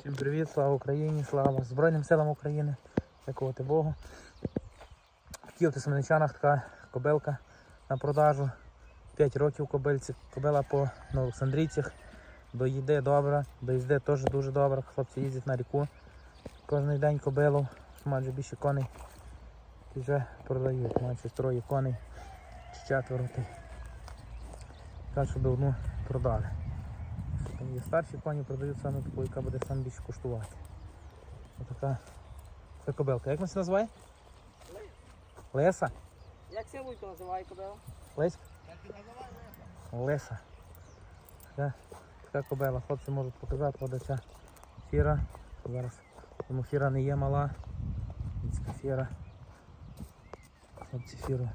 Всім привіт, слава Україні, слава Збройним силам України, дякувати Богу. В Київ Семеничанах така кобилка на продажу. 5 років кобильці. Кобила по на Олександрійцях. До їди добра, до теж дуже добре. Хлопці їздять на ріку. Кожен день кобилу, майже більше коней. Вже продають. Майже троє коней чи четверо. та й Кажуть, щоб одну продали. Є старші коні продають саме таку, яка буде саме більше коштувати. Отака це кобилка. Як вона це називає? Леса? Як це вуйко називає кобила? Леська? Леса. Така, така кобила. Хлопці можуть показати, от ця фіра. Зараз. Тому фіра не є мала. Людська фіра. Хлопці фіру.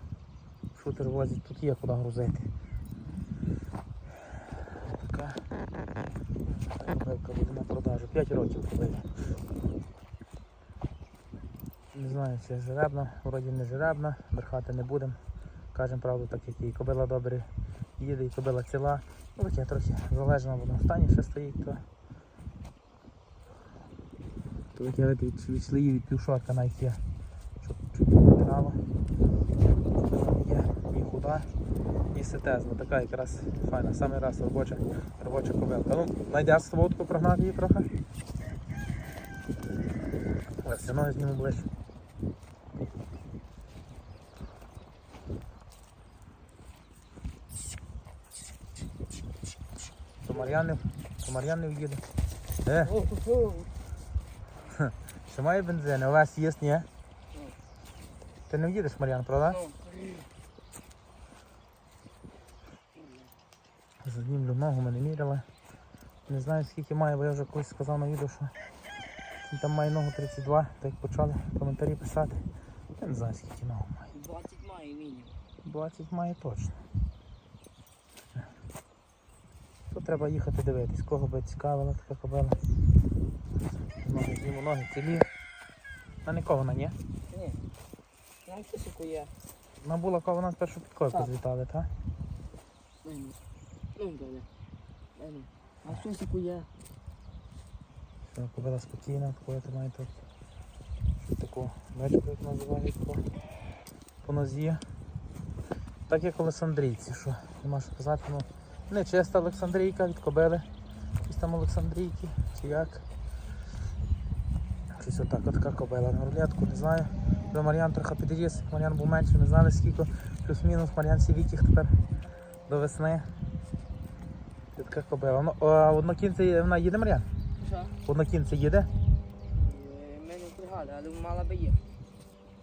Шутер возять, тут є куди грузити. Така. Така буде на продажу. 5 років кобилі. Не знаю, чи жеребна, вроді не жеребна, брехати не будемо. Кажемо правду, так як і кобила добре їде, і кобила ціла. Ну таке трохи залежно воно стані ще стоїть, то. Таке від, від, шлеї, від півшотка навіть є. Щоб чуть не витирало. Є і худа, і ситезна. Така якраз файна. Самий раз робоча, робоча кобилка. Ну, тобою таку прогнати її трохи. Ось, все ноги зніму ближче. До Мар'яни, до Мар'яни в'їде. Е, ще має бензин, у вас є, ні? Ти не в'їдеш, Мар'ян, правда? Знімлю ногу, ми не міряли. Не знаю скільки має, бо я вже колись сказав на відео, що він там має ногу 32, так як почали коментарі писати. Я не знаю скільки ногу має. 20 має мінімум. 20 має точно. Тут треба їхати дивитись, кого би цікавила така кобила. Ноги зніму, ноги цілі. На нікого вона ні. Ні. Нам кисику є. Вона була кого нас першу підкорку звітали, так? Дай Ну, добре. Дай мені. А сусіку є. Що кобила спокійна, такою тримає тут. Що таку бачку, як називають по, по нозі. Так як Олександрійці, що нема що казати, ну не чиста Олександрійка від кобили. Якісь там Олександрійки, чи як. Щось отак, отака кобила на рулетку, не знаю. Вже Мар'ян трохи підріс, Мар'ян був менше, не знали скільки, плюс-мінус, Мар'ян сівітіх тепер до весни. Це така кобила. Ну, а однокінці вона їде Мар'ян? Що? Однокінці їде? Е, Ми не впрягали, але мала би їхати.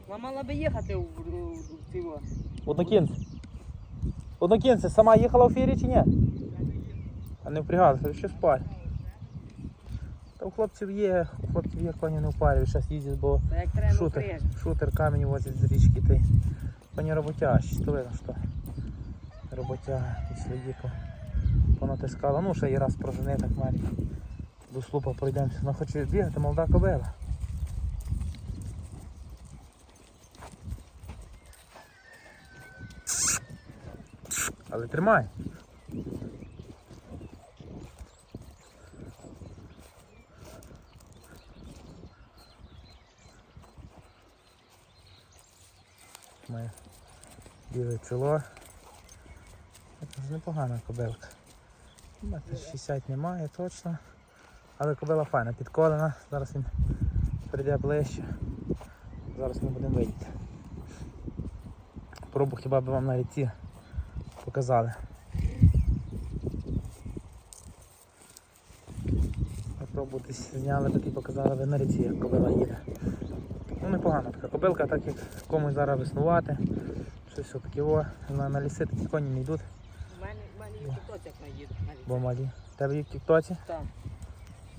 Вона мала би їхати в, в, в цього. Однокінці. Однокінці, сама їхала в фірі чи ні? А не впрягалася, ще спать. Та у хлопців є, у хлопців є коні не впарюють, зараз їздять, бо шутер, шутер камінь возять з річки. Й коні роботящі, то видно, що роботяга після їхав. Понатискала. Ну, ще і раз прожени так малі. До слупа пройдемося. Вона хоче бігати, молода кобила. Але тримай. Має біле чоло. Це непогана кобилка. Метр 60 немає точно. Але кобила файна, підколена. Зараз він прийде ближче. Зараз ми будемо видіти. Пробу хіба би вам на ріці показали. Пробу десь зняли так і показали ви на ріці, як кобила їде. Ну непогана така кобилка, так як комусь зараз веснувати. Щось отаке о. На, ліси такі коні не йдуть, в бо малі. Тебе є в тіктоці? Так.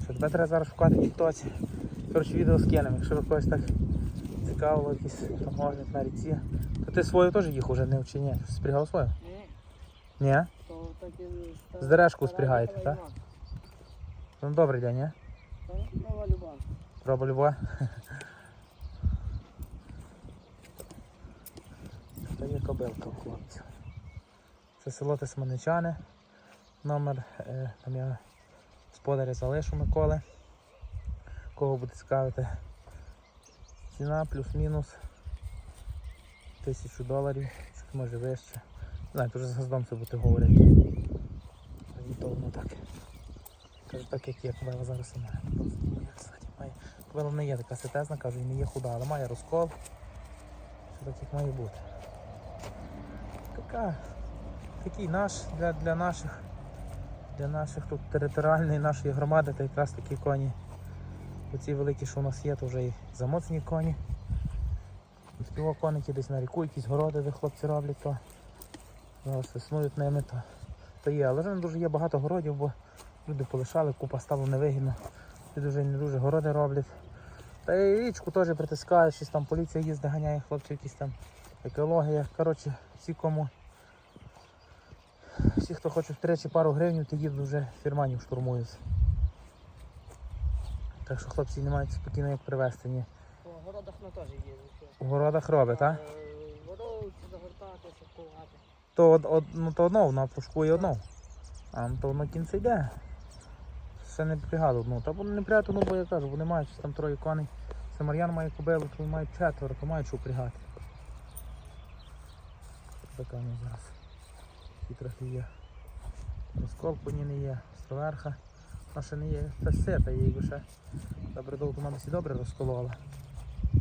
Що тебе треба зараз шукати в тіктоці. Коротше, відео скинемо. Якщо ви когось так цікавило, якийсь там огляд на ріці. То ти свою теж їх уже не чи ні? Спрягав свою? Ні. Ні? То так і... З дерешку спрягаєте, так? Ну добрий день, ні? Та нова люба. Проба люба. Це є кобилка у хлопців. Це село Тисманичани. Номер е, там я господаря залишу Миколи. кого буде цікавити. Ціна плюс-мінус тисячу доларів, чуть може вище. Знаєте, вже з газдом це буде говорити. Орієнтовно так. Кажу, так як є, кобила зараз і має. Кобила не є така сетезна, кажу, і не є худа, але має розкол. Все так як має бути. Така, такий наш для, для наших, для наших тут територіальної нашої громади, то якраз такі коні. Оці великі, що у нас є, то вже і замоцні коні. Співоконики десь на ріку, якісь городи, де хлопці роблять, то зараз веснують ними, то, то є. Але вже не дуже є багато городів, бо люди полишали, купа стало невигідно. Люди вже не дуже городи роблять. Та й річку теж притискають, щось там поліція їздить, ганяє хлопців, якісь там екологія. Коротше, всі кому. Всі, хто хоче втричі пару гривень, то їдуть вже фірманів штурмують. Так що хлопці не мають спокійно як привезти. Ні. По городах ми теж їздимо. У городах робить, так? Воровці, загортати, сапувати. То, од, од, ну, то одно, вона пушкує одно. А ну, то воно кінце йде. Ще не пригадую одну. Та вони не пряту, ну бо я кажу, вони мають щось там троє коней. Це Мар'ян має кобилу, то мають четверо, то мають що пригати. Така ну зараз. І трохи є. Розкол по не є, строверха. Вона ще не є фесета, їй би ще добре довго вона всі добре розколола.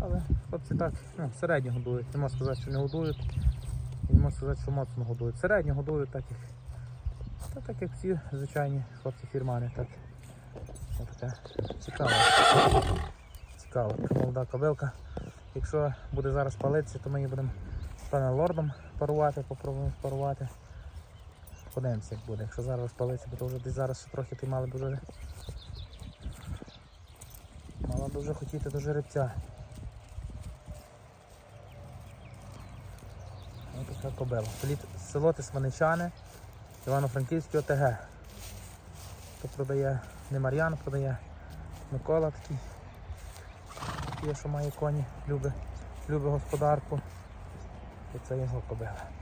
Але хлопці так, ну, середньо годують. Не можу сказати, що не годують. І не можу сказати, що моцно годують. Середньо годують так як. Та так як всі звичайні хлопці фірмани. Так. Отаке. Цікаво. Цікаво, така молода кобилка. Якщо буде зараз палитися, то ми її будемо певне лордом парувати, попробуємо парувати. Подивимося, як буде. Якщо зараз палиться, то вже десь зараз трохи ти мали б вже. Мала б вже хотіти до жеребця. Ось така кобила. Політ село Тисманичани, Івано-Франківський ОТГ. То продає не Мар'ян, продає Микола такий. Є, що має коні, любить, любить господарку. І це його кобила.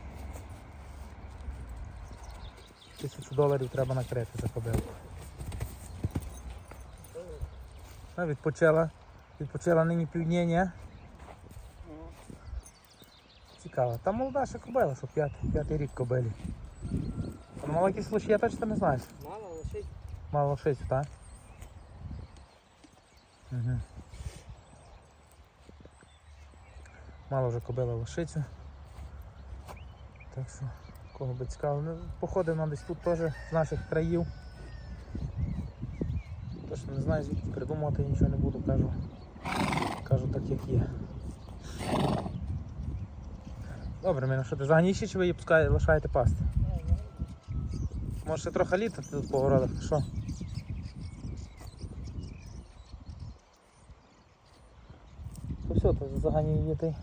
Тисячу доларів треба накрити за кобилку. А, відпочила. Відпочила нині півдня. Цікаво. Там молода ще кобила, що п'ятий, п'ятий рік кобилі. Вона мала якісь лоші, чи ти не знаєш? Мало лишить. Мала лошицю, так? Угу. Мало вже кобила лошицю. Так що, кого би цікаво. Ну, походив нам десь тут теж з наших країв. Точно не знаю, звідки придумувати нічого не буду, кажу. Кажу так як є. Добре, мене що ти заганіші чи ви її пускаєте, лишаєте пасти? Може ще трохи літа тут по городах, що? То все, то загані її ти.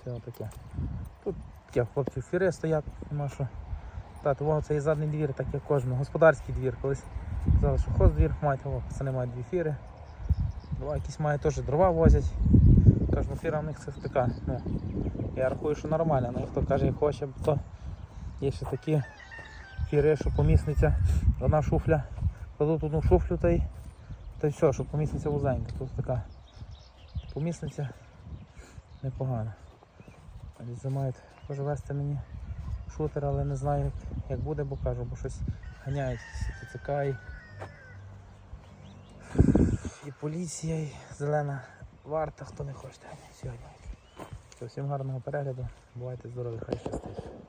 Все таке. Тут таке хлопці фіри стоять, нема що. Та, того це і задній двір, так як кожен. Господарський двір. Колись казали, що хоздвір мають, пацани мають дві фіри. Два якісь мають теж дрова возять. Ну фіра в них це така. Ну, я рахую, що нормально, але хто каже, як хоче, то є ще такі фіри, що помісниця, одна шуфля, кладуть одну шуфлю та й, та й все, що помісниця вузенька. Тут така помісниця непогана. Десь мають вести мені шутер, але не знаю як, буде, бо кажу, бо щось ганяють ТЦК і, і поліція, і зелена варта, хто не хоче сьогодні. Все, всім гарного перегляду, бувайте здорові, хай щастить.